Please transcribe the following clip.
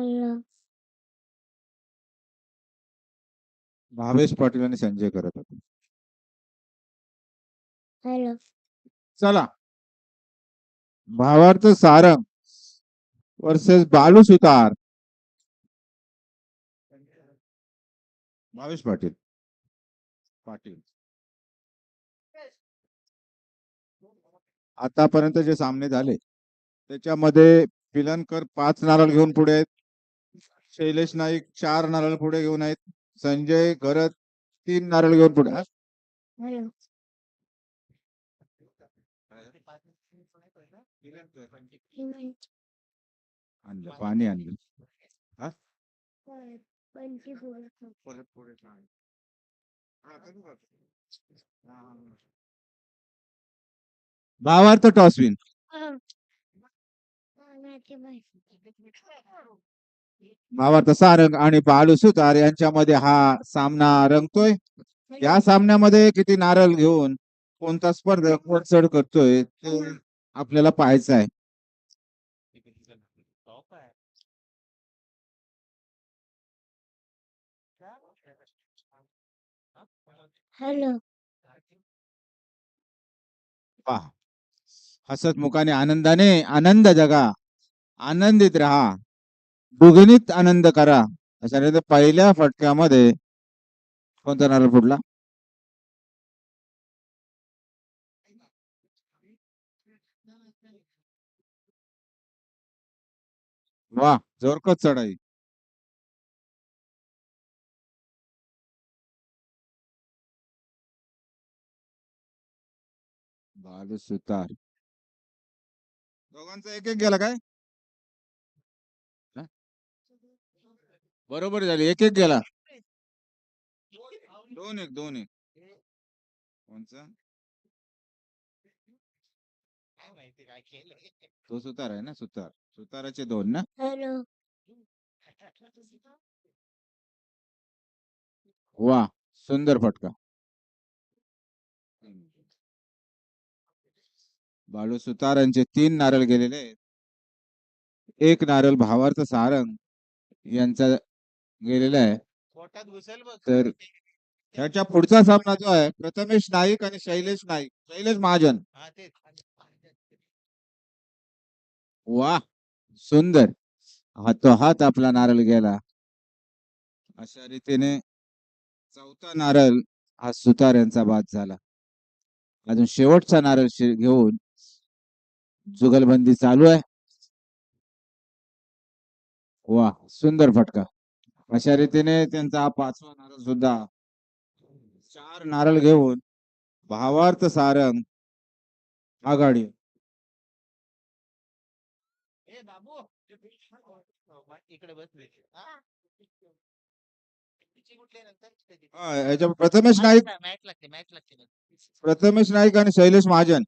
Hello Bhavesh Patil आणि संजय करत होते. हॅलो. चला. भावार्थ सारंग वर्सेस बालू सुतार. भावेश पाटील. पाटील. आतापर्यंत जे सामने झाले त्याच्यामध्ये पिलनकर पाच नारळ घेऊन पुढे आहेत. शैलेश नाईक चार नारळ पुढे घेऊन आहेत. संजय घरत तीन नारळ घेऊन पुढे. आहेत. आणलं पाणी आणलं. पंची फोर परत पुढे सांग. हा, करू का? हा, हा. भावार्थ टॉसविन भावार्थ सारंग आणि बालू सुतार यांच्यामध्ये हा सामना रंगतोय. या सामन्यामध्ये किती नारळ घेऊन कोणता स्पर्धक वर चढ करतोय ते आपल्याला पाहायचं आहे. हॅलो. हसत मुखाने आनंदाने आनंद जगा. आनंदित राहा. दुगणित आनंद करा. अशा रीती पहिल्या फटक्यामध्ये कोणता नारळ फुटला? वा जोरकत चढाई. बालू सुतार दोघांचा एक एक गेला काय? बरोबर झाली. एक एक गेला दोन एक दोन एक. कोणचा? तो सुतार आहे ना सुतार. सुताराचे दोन ना? हॅलो वा सुंदर फटका. बाळू सुतार यांचे तीन नारळ गेलेले आहेत. एक नारळ भावार्थ सारंग यांचा गेलेला आहे. पोटात घुसेल बघ तर ह्याच्या पुढचा सामना जो आहे प्रथमेश नाईक आणि शैलेश नाईक. शैलेश महाजन. हा वा सुंदर. हातोहात आपला नारळ गेला. अशा रीतीने चौथा नारळ हा सुतार यांचा बाद झाला. अजून शेवटचा नारळ घेऊन जुगलबंदी चालू आहे. वा सुंदर फटका. अशा रीतीने त्यांचा हा पाचवा नारळ सुद्धा चार नारळ घेऊन भावार्थ सारंग आघाडी. हा? याच्या प्रथमेश नाईक. प्रथमेश नाईक आणि शैलेश महाजन